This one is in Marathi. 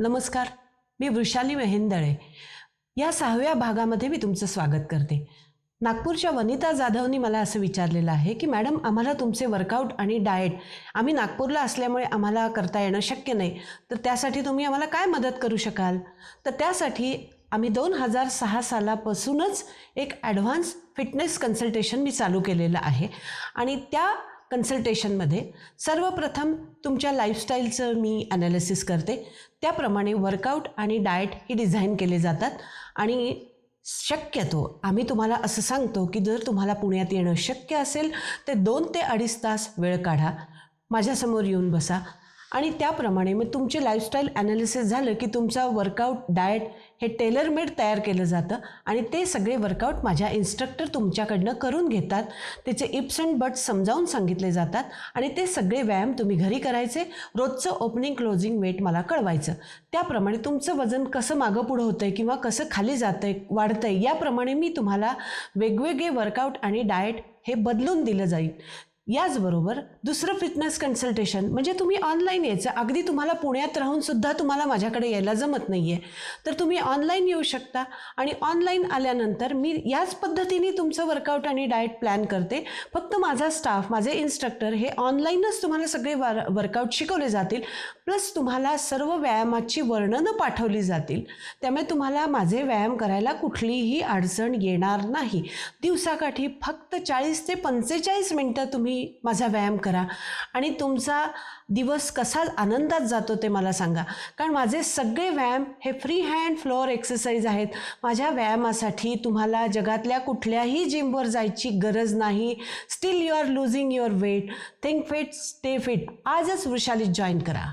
नमस्कार मी वृषाली महेंदळे. या सहाव्या भागामध्ये मी तुमचं स्वागत करते. नागपूरच्या वनिता जाधवनी मला असं विचारलेलं आहे की मॅडम आम्हाला तुमचे वर्कआउट आणि डाएट आम्ही नागपूरला असल्यामुळे आम्हाला करता येणं शक्य नाही. तर त्यासाठी तुम्ही आम्हाला काय मदत करू शकाल? तर त्यासाठी आम्ही दोन हजार सहा सालापासूनच एक ॲडव्हान्स फिटनेस कन्सल्टेशन मी चालू केलेलं आहे. आणि त्या कन्सल्टेशनमध्ये सर्वप्रथम तुमच्या लाईफस्टाईलचं मी ॲनालिसिस करते. त्याप्रमाणे वर्कआउट आणि डाएट हे डिझाईन केले जातात. आणि शक्यतो आम्ही तुम्हाला असं सांगतो की जर तुम्हाला पुण्यात येणं शक्य असेल तर दोन ते अडीच तास वेळ काढा. माझ्यासमोर येऊन बसा. आणि त्याप्रमाणे मग तुमचे लाईफस्टाईल ॲनालिसिस झालं की तुमचा वर्कआउट डाएट हे टेलर मेड तयार केलं जातं आणि ते सगळे वर्कआउट माझ्या इन्स्ट्रक्टर तुमच्याकडनं करून घेतात. त्याचे इप्स अँड बट्स समजावून सांगितले जातात आणि ते सगळे व्यायाम तुम्ही घरी करायचे रोजचं ओपनिंग क्लोजिंग वेट मला कळवायचं. त्याप्रमाणे तुमचं वजन कसं मागं पुढं होतं आहे किंवा कसं खाली जातं आहे वाढतं आहे याप्रमाणे मी तुम्हाला वेगवेगळे वर्कआउट आणि डाएट हे बदलून दिलं जाईल. याचबरोबर दुसरं फिटनेस कन्सल्टेशन म्हणजे तुम्ही ऑनलाईन यायचं. अगदी तुम्हाला पुण्यात राहून सुद्धा तुम्हाला माझ्याकडे यायला जमत नाही आहे तर तुम्ही ऑनलाईन येऊ शकता. आणि ऑनलाईन आल्यानंतर मी याच पद्धतीने तुमचं वर्कआउट आणि डाएट प्लॅन करते. फक्त माझा स्टाफ माझे इन्स्ट्रक्टर हे ऑनलाईनच तुम्हाला सगळे वर वर्कआउट शिकवले जातील. प्लस तुम्हाला सर्व व्यायामाची वर्णनं पाठवली जातील. त्यामुळे तुम्हाला माझे व्यायाम करायला कुठलीही अडचण येणार नाही. दिवसाकाठी फक्त चाळीस ते पंचेचाळीस मिनटं तुम्ही तुम्ही माझा व्यायाम करा. आणि तुमचा दिवस कसा आनंदात जातो ते मला सांगा. कारण माझे सगळे व्यायाम हे फ्री हँड फ्लोअर एक्सरसाइज आहेत. माझ्या व्यायामासाठी तुम्हाला जगातल्या कुठल्याही जिमवर जायची गरज नाही. Still you are losing your weight think fit stay fit आजच वृषालीत जॉईन करा.